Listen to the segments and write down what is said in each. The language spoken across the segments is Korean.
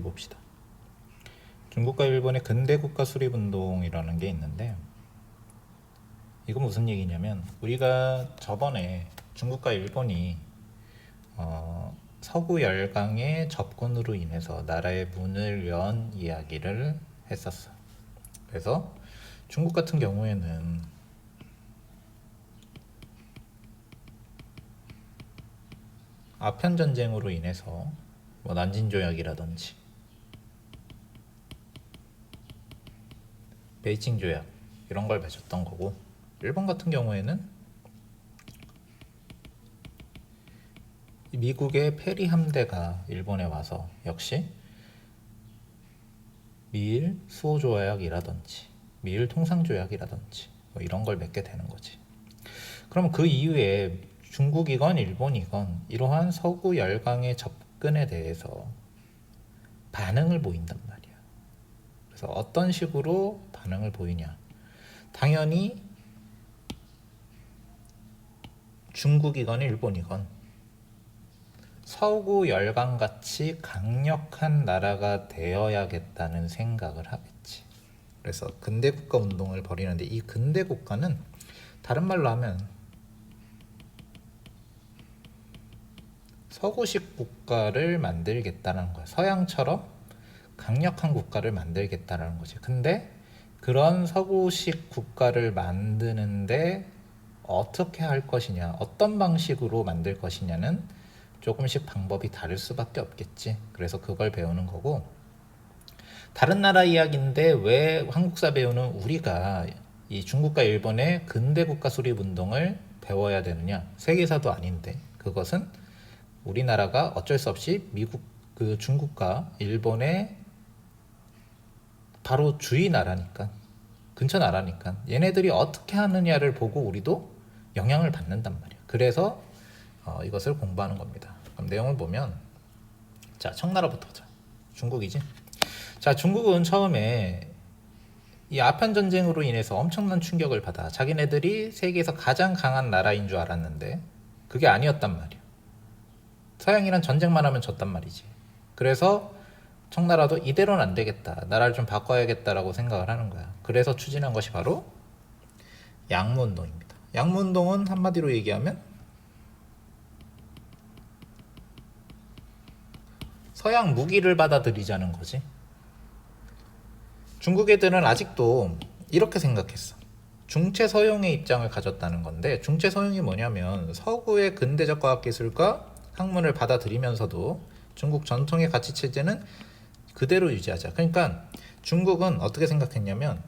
봅시다. 중국과 일본의 근대 국가 수립 운동이라는 게 있는데 이건 무슨 얘기냐면 우리가 저번에 중국과 일본이 어, 서구 열강의 접근으로 인해서 나라의 문을 연 이야기를 했었어. 그래서 중국 같은 경우에는 아편 전쟁으로 인해서 뭐 난징 조약이라든지 베이징 조약 이런 걸 맺었던 거고 일본 같은 경우에는 미국의 페리 함대가 일본에 와서 역시 미일 수호 조약이라든지 미일 통상 조약이라든지 뭐 이런 걸 맺게 되는 거지. 그러면 그 이후에 중국이건 일본이건 이러한 서구 열강의 접근에 대해서 반응을 보인단 말이야. 그래서 어떤 식으로 반응을 보이냐? 당연히 중국이건 일본이건 서구 열강 같이 강력한 나라가 되어야겠다는 생각을 하겠지. 그래서 근대 국가 운동을 벌이는데 이 근대 국가는 다른 말로 하면 서구식 국가를 만들겠다는 거야. 서양처럼 강력한 국가를 만들겠다는 거지. 근데 그런 서구식 국가를 만드는데 어떻게 할 것이냐, 어떤 방식으로 만들 것이냐는 조금씩 방법이 다를 수밖에 없겠지. 그래서 그걸 배우는 거고. 다른 나라 이야기인데 왜 한국사 배우는 우리가 이 중국과 일본의 근대 국가 수립 운동을 배워야 되느냐? 세계사도 아닌데 그것은 우리나라가 어쩔 수 없이 미국 그 중국과 일본의 바로 주위 나라니까 근처 나라니까 얘네들이 어떻게 하느냐를 보고 우리도 영향을 받는단 말이야. 그래서 어, 이것을 공부하는 겁니다. 그럼 내용을 보면 자 청나라부터 보자. 중국이지. 자 중국은 처음에 이 아편 전쟁으로 인해서 엄청난 충격을 받아 자기네들이 세계에서 가장 강한 나라인 줄 알았는데 그게 아니었단 말이야. 서양이란 전쟁만 하면 졌단 말이지. 그래서 청나라도 이대로는 안 되겠다. 나라를 좀 바꿔야겠다라고 생각을 하는 거야. 그래서 추진한 것이 바로 양무운동입니다. 양무운동은 한마디로 얘기하면 서양 무기를 받아들이자는 거지. 중국 애들은 아직도 이렇게 생각했어. 중체 서용의 입장을 가졌다는 건데 중체 서용이 뭐냐면 서구의 근대적 과학 기술과 학문을 받아들이면서도 중국 전통의 가치 체제는 그대로 유지하자. 그러니까 중국은 어떻게 생각했냐면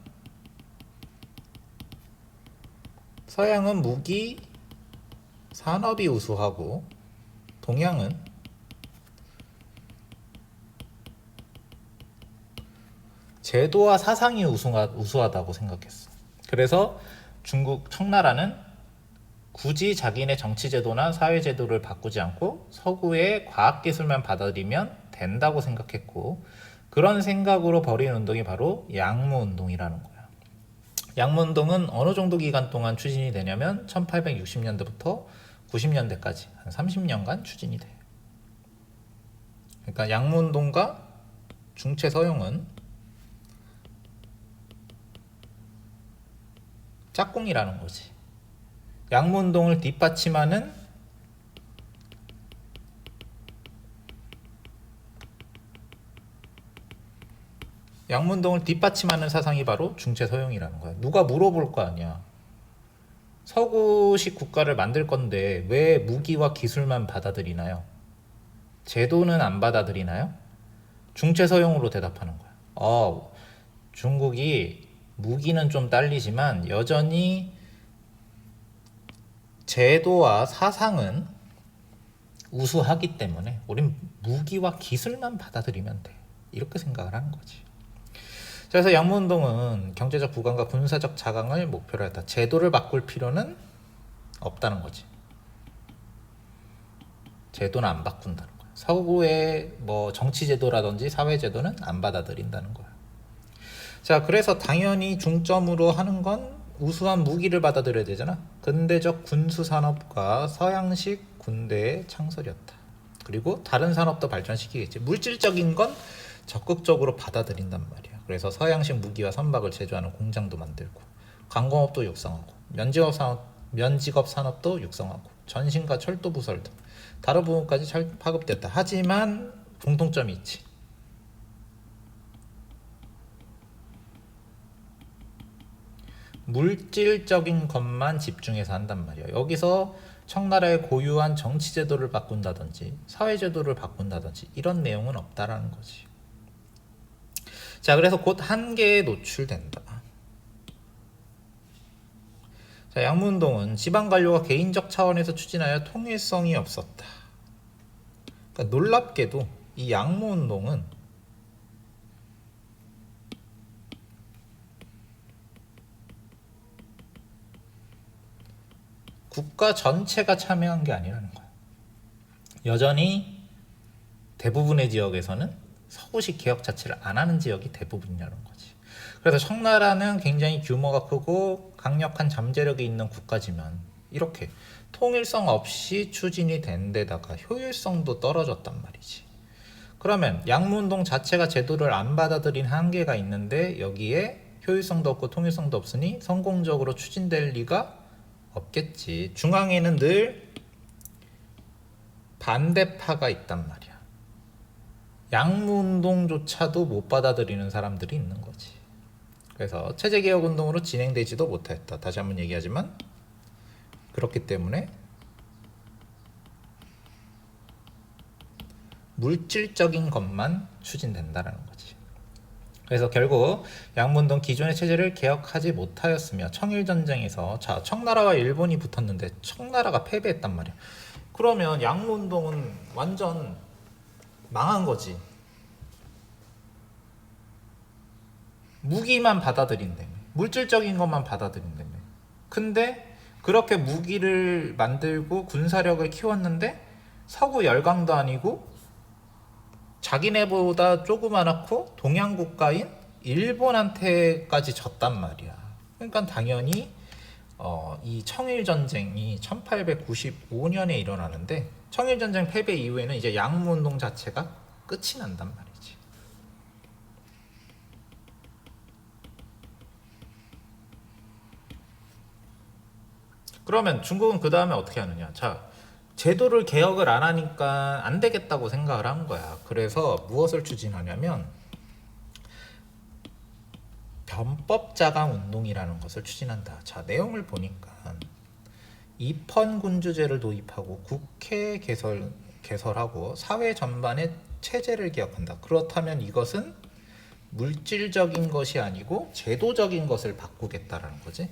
서양은 무기 산업이 우수하고 동양은 제도와 사상이 우수하, 우수하 다고 생각했어. 그래서 중국 청나라는 굳이 자기네 정치 제도나 사회 제도를 바꾸지 않고 서구의 과학 기술만 받아들이면 된다고 생각했고 그런 생각으로 벌인 운동이 바로 양무 운동이라는 거야. 양무 운동은 어느 정도 기간 동안 추진이 되냐면 1860년대부터 90년대까지 한 30년간 추진이 돼. 그러니까 양무 운동과 중체 서용은 짝꿍이라는 거지. 양무 운동을 뒷받침하는 양무 운동을 뒷받침하는 사상이 바로 중체 서용이라는 거야. 누가 물어볼 거 아니야. 서구식 국가를 만들 건데 왜 무기와 기술만 받아들이나요? 제도는 안 받아들이나요? 중체 서용으로 대답하는 거야. 어, 중국이 무기는 좀 딸리지만 여전히 제도와 사상은 우수하기 때문에 우린 무기와 기술만 받아들이면 돼. 이렇게 생각을 하는 거지. 자, 그래서 양무운동은 경제적 부강과 군사적 자강을 목표로 했다. 제도를 바꿀 필요는 없다는 거지. 제도는 안 바꾼다는 거야. 서구의 뭐 정치 제도라든지 사회 제도는 안 받아들인다는 거야. 자, 그래서 당연히 중점으로 하는 건 우수한 무기를 받아들여야 되잖아. 근대적 군수 산업과 서양식 군대의 창설이었다. 그리고 다른 산업도 발전시키겠지. 물질적인 건 적극적으로 받아들인단 말이야. 그래서 서양식 무기와 선박을 제조하는 공장도 만들고 관공업도 육성하고 면직업 산업 면직업 산업도 육성하고 전신과 철도 부설 등 다른 부분까지 잘 파급됐다. 하지만 공통점이 있지. 물질적인 것만 집중해서 한단 말이야. 여기서 청나라의 고유한 정치 제도를 바꾼다든지 사회 제도를 바꾼다든지 이런 내용은 없다라는 거지. 자, 그래서 곧 한계에 노출된다. 자, 양문동은 지방 관료가 개인적 차원에서 추진하여 통일성이 없었다. 그러니까 놀랍게도 이 양무운동은 국가 전체가 참여한 게 아니라는 거야. 여전히 대부분의 지역에서는 서구식 개혁 자체를 안 하는 지역이 대부분이라는 거지. 그래서 청나라는 굉장히 규모가 크고 강력한 잠재력이 있는 국가지만 이렇게 통일성 없이 추진이 된 데다가 효율성도 떨어졌단 말이지. 그러면 양문동 자체가 제도를 안 받아들인 한계가 있는데 여기에 효율성도 없고 통일성도 없으니 성공적으로 추진될 리가 없겠지. 중앙에는 늘 반대파가 있단 말이야. 양문동조차도 못 받아들이는 사람들이 있는 거지. 그래서 체제개혁 운동으로 진행되지도 못했다. 다시 한번 얘기하지만 그렇기 때문에 물질적인 것만 추진된다라는 거지. 그래서 결국 양문동 기존의 체제를 개혁하지 못하였으며 청일 전쟁에서 자 청나라와 일본이 붙었는데 청나라가 패배했단 말이야. 그러면 양문동은 완전 망한 거지. 무기만 받아들인다며. 물질적인 것만 받아들인다며. 근데 그렇게 무기를 만들고 군사력을 키웠는데 서구 열강도 아니고 자기네보다 조그만하고 동양 국가인 일본한테까지 졌단 말이야. 그러니까 당연히 어, 이 청일 전쟁이 1895년에 일어나는데 청일 전쟁 패배 이후에는 이제 양무 운동 자체가 끝이 난단 말이지. 그러면 중국은 그 다음에 어떻게 하느냐? 자, 제도를 개혁을 안 하니까 안 되겠다고 생각을 한 거야. 그래서 무엇을 추진하냐면 변법 자강 운동이라는 것을 추진한다. 자, 내용을 보니까 입헌 군주제를 도입하고 국회 개설 개설하고 사회 전반의 체제를 개혁한다. 그렇다면 이것은 물질적인 것이 아니고 제도적인 것을 바꾸겠다라는 거지.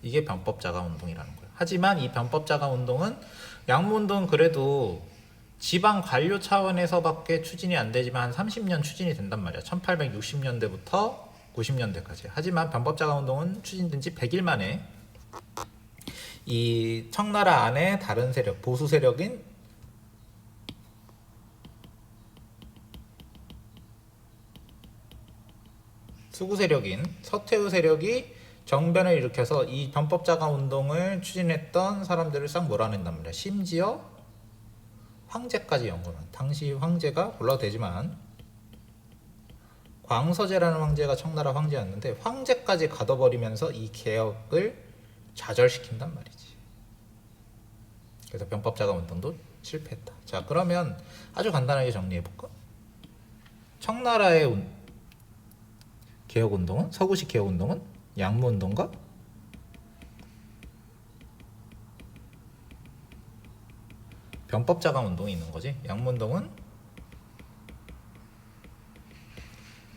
이게 변법 자강 운동이라는 거예요. 하지만 이 변법 자강 운동은 양문동 그래도 지방 관료 차원에서밖에 추진이 안 되지만 한 30년 추진이 된단 말이야. 1860년대부터 90년대까지. 하지만 변법 자강 운동은 추진된 지 100일 만에 이 청나라 안에 다른 세력, 보수 세력인 수구 세력인 서태후 세력이 정변을 일으켜서 이 변법 자강 운동을 추진했던 사람들을 싹 몰아낸단 말이야. 심지어 황제까지 연구는 당시 황제가 골라도 되지만 광서제라는 황제가 청나라 황제였는데 황제까지 가둬버리면서 이 개혁을 좌절시킨단 말이지. 그래서 변법 자강 운동도 실패했다. 자 그러면 아주 간단하게 정리해 볼까? 청나라의 운- 개혁 운동은 서구식 개혁 운동은 양무 운동과 변법 자강 운동이 있는 거지. 양무 운동은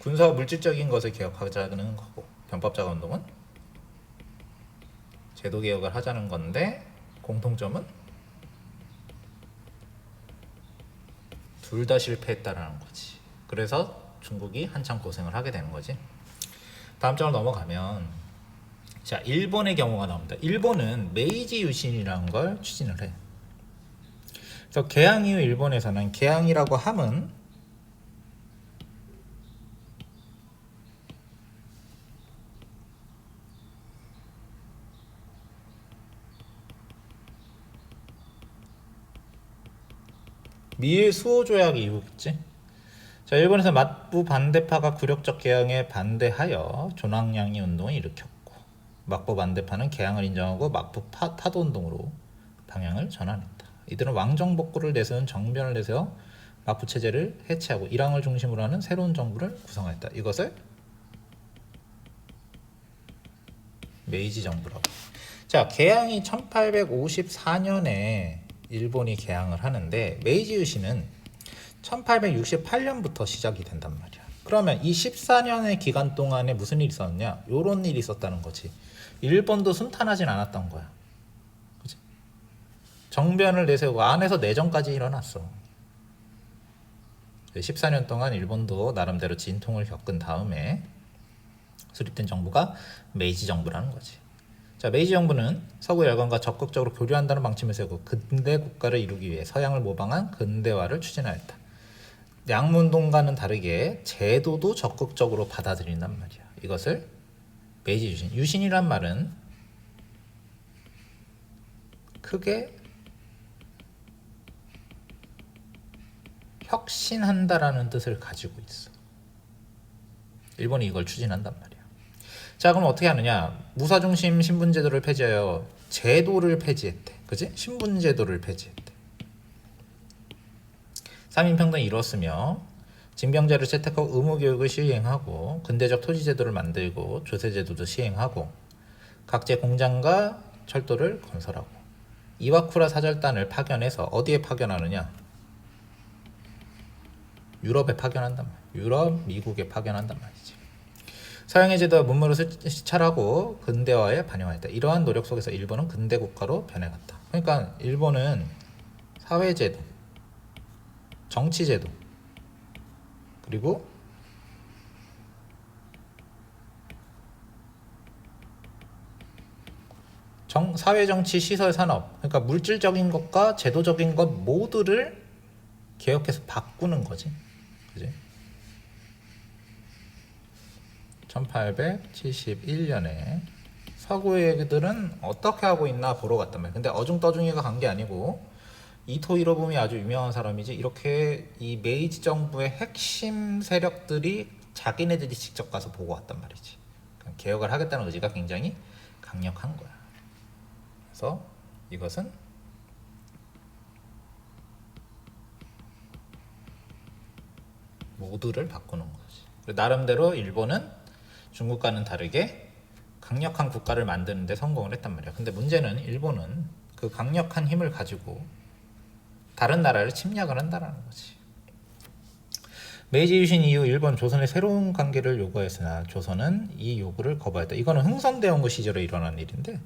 군사와 물질적인 것을 개혁하자는 거고 변법 자강 운동은 제도 개혁을 하자는 건데 공통점은 둘 다 실패했다라는 거지. 그래서 중국이 한참 고생을 하게 되는 거지. 다음 장으로 넘어가면 자 일본의 경우가 나옵니다. 일본은 메이지 유신이라는 걸 추진을 해. 그래서 개항 이후 일본에서는 개항이라고 함은 미일 수호 조약 이후겠지. 자, 일본에서 막부 반대파가 굴욕적 개항에 반대하여 조낭양이 운동을 일으켰고 막부 반대파는 개항을 인정하고 막부 파, 타도 운동으로 방향을 전환했다. 이들은 왕정복구를 내세운 정변을 내세워 막부 체제를 해체하고 이랑을 중심으로 하는 새로운 정부를 구성했다. 이것을 메이지 정부라고. 자, 개항이 1854년에 일본이 개항을 하는데 메이지 유신은 1868년부터 시작이 된단 말이야. 그러면 이 14년의 기간 동안에 무슨 일이 있었냐? 요런 일이 있었다는 거지. 일본도 순탄하진 않았던 거야. 그치? 정변을 내세우고 안에서 내정까지 일어났어. 14년 동안 일본도 나름대로 진통을 겪은 다음에 수립된 정부가 메이지 정부라는 거지. 자, 메이지 정부는 서구 열강과 적극적으로 교류한다는 방침을 세우고 근대 국가를 이루기 위해 서양을 모방한 근대화를 추진하였다. 양문동과는 다르게 제도도 적극적으로 받아들인단 말이야. 이것을 메이지 유신. 유신이란 말은 크게 혁신한다라는 뜻을 가지고 있어. 일본이 이걸 추진한단 말이야. 자, 그럼 어떻게 하느냐? 무사 중심 신분 제도를 폐지하여 제도를 폐지했대. 그지? 신분 제도를 폐지했대. 3인 평등이 이뤘으며 징병제를 채택하고 의무 교육을 시행하고 근대적 토지 제도를 만들고 조세 제도도 시행하고 각재 공장과 철도를 건설하고 이와쿠라 사절단을 파견해서 어디에 파견하느냐? 유럽에 파견한단 말이야. 유럽, 미국에 파견한단 말이지. 서양의 제도와 문물을 시찰하고 근대화에 반영했다. 이러한 노력 속에서 일본은 근대 국가로 변해갔다. 그러니까 일본은 사회 제도, 정치 제도, 그리고 정, 사회 정치 시설 산업 그러니까 물질적인 것과 제도적인 것 모두를 개혁해서 바꾸는 거지. 그지? 1871년에 서구의 애들은 어떻게 하고 있나 보러 갔단 말이야. 근데 어중떠중이가 간 게 아니고 이토 히로부미 아주 유명한 사람이지 이렇게 이 메이지 정부의 핵심 세력들이 자기네들이 직접 가서 보고 왔단 말이지. 그러니까 개혁을 하겠다는 의지가 굉장히 강력한 거야. 그래서 이것은 모두를 바꾸는 거지. 나름대로 일본은 중국과는 다르게 강력한 국가를 만드는데 성공을 했단 말이야. 근데 문제는 일본은 그 강력한 힘을 가지고 다른 나라를 침략을 한다라는 거지. 메이지 유신 이후 일본 조선의 새로운 관계를 요구했으나 조선은 이 요구를 거부했다. 이거는 흥선대원군 시절에 일어난 일인데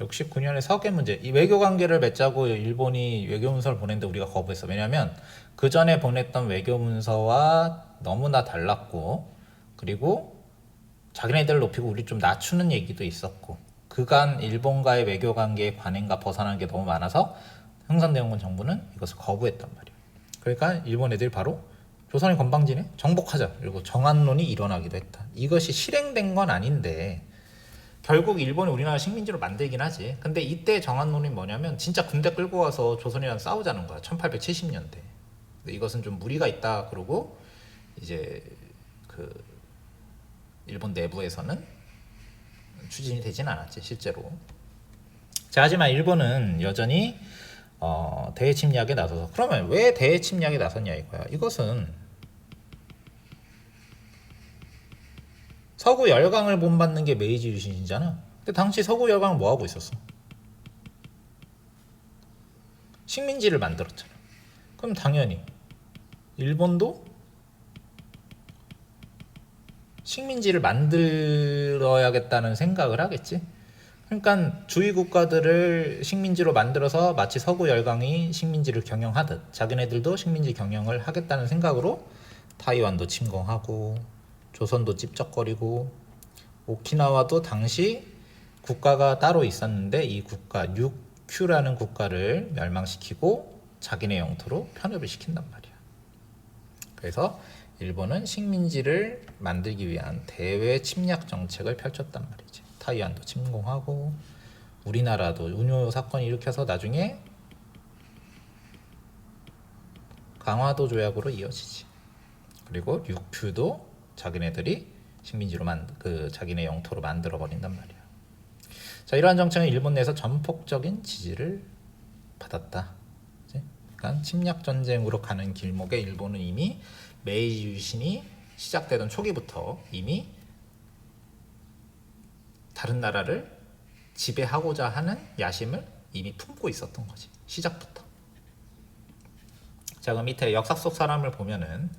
역시 9년의 서계 문제. 이 외교 관계를 맺자고 일본이 외교 문서를 보냈는데 우리가 거부했어. 왜냐하면 그 전에 보냈던 외교 문서와 너무나 달랐고 그리고 자기네들 높이고 우리 좀 낮추는 얘기도 있었고 그간 일본과의 외교 관계의 관행과 벗어난 게 너무 많아서 흥선대원군 정부는 이것을 거부했단 말이야. 그러니까 일본 애들이 바로 조선의 건방지네 정복하자 그리고 정한론이 일어나기도 했다. 이것이 실행된 건 아닌데 결국 일본이 우리나라 식민지로 만들긴 하지. 근데 이때 정한론이 뭐냐면 진짜 군대 끌고 와서 조선이랑 싸우자는 거야. 1870년대. 근데 이것은 좀 무리가 있다 그러고 이제 그 일본 내부에서는 추진이 되진 않았지 실제로. 자 하지만 일본은 여전히 어, 대외 침략에 나서서 그러면 왜 대외 침략에 나섰냐 이거야. 이것은 서구 열강을 본받는 게 메이지 유신이잖아. 근데 당시 서구 열강은 뭐 하고 있었어? 식민지를 만들었잖아. 그럼 당연히 일본도 식민지를 만들어야겠다는 생각을 하겠지. 그러니까 주위 국가들을 식민지로 만들어서 마치 서구 열강이 식민지를 경영하듯 자기네들도 식민지 경영을 하겠다는 생각으로 타이완도 침공하고 조선도 찝쩍거리고 오키나와도 당시 국가가 따로 있었는데 이 국가 육큐라는 국가를 멸망시키고 자기네 영토로 편입을 시킨단 말이야. 그래서 일본은 식민지를 만들기 위한 대외 침략 정책을 펼쳤단 말이지. 타이완도 침공하고 우리나라도 운요 사건 일으켜서 나중에 강화도 조약으로 이어지지. 그리고 육큐도 자기네들이 식민지로 만 그 자기네 영토로 만들어 버린단 말이야. 자 이러한 정책은 일본 내에서 전폭적인 지지를 받았다. 그러니까 침략 전쟁으로 가는 길목에 일본은 이미 메이지 유신이 시작되던 초기부터 이미 다른 나라를 지배하고자 하는 야심을 이미 품고 있었던 거지 시작부터. 자 그럼 밑에 역사 속 사람을 보면은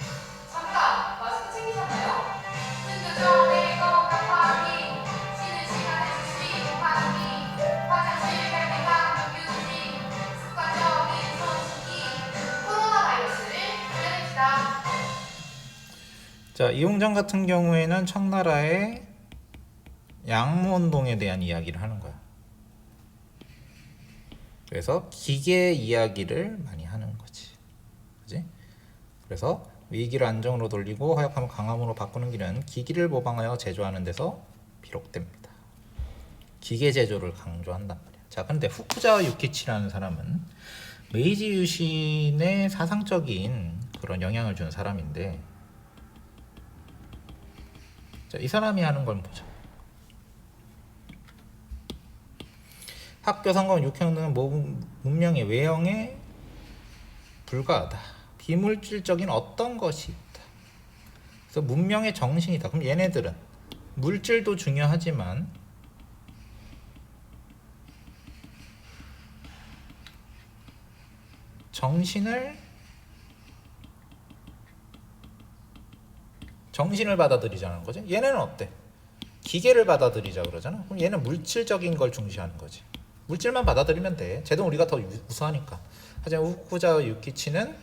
자 이용장 같은 경우에는 청나라의 양무운동에 대한 이야기를 하는 거야. 그래서 기계 이야기를 많이 하는 거지. 그지? 그래서 위기를 안정으로 돌리고 허약함을 강함으로 바꾸는 길은 기기를 모방하여 제조하는 데서 비롯됩니다. 기계 제조를 강조한단 말이야. 자, 근데 후쿠자와 유키치라는 사람은 메이지 유신의 사상적인 그런 영향을 준 사람인데, 자, 이 사람이 하는 걸 보자. 학교 상관 육형 등은 모- 문명의 외형에 불과하다. 비물질적인 어떤 것이 있다. 그래서 문명의 정신이다. 그럼 얘네들은 물질도 중요하지만 정신을 정신을 받아들이자는 거지. 얘네는 어때? 기계를 받아들이자 그러잖아. 그럼 얘는 물질적인 걸 중시하는 거지. 물질만 받아들이면 돼. 쟤도 우리가 더 유- 우수하니까. 하지만 우쿠자와 유키치는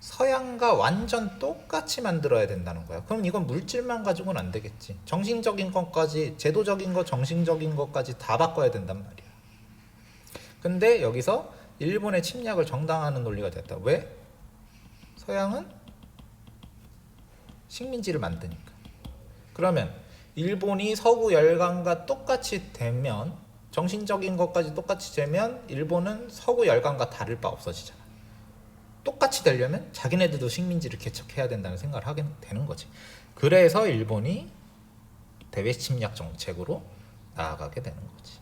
서양과 완전 똑같이 만들어야 된다는 거야. 그럼 이건 물질만 가지고는 안 되겠지. 정신적인 것까지, 제도적인 것, 정신적인 것까지 다 바꿔야 된단 말이야. 근데 여기서 일본의 침략을 정당화하는 논리가 됐다. 왜? 서양은 식민지를 만드니까. 그러면 일본이 서구 열강과 똑같이 되면 정신적인 것까지 똑같이 되면 일본은 서구 열강과 다를 바 없어지잖아. 똑같이 되려면 자기네들도 식민지를 개척해야 된다는 생각을 하게 되는 거지. 그래서 일본이 대외 침략 정책으로 나아가게 되는 거지.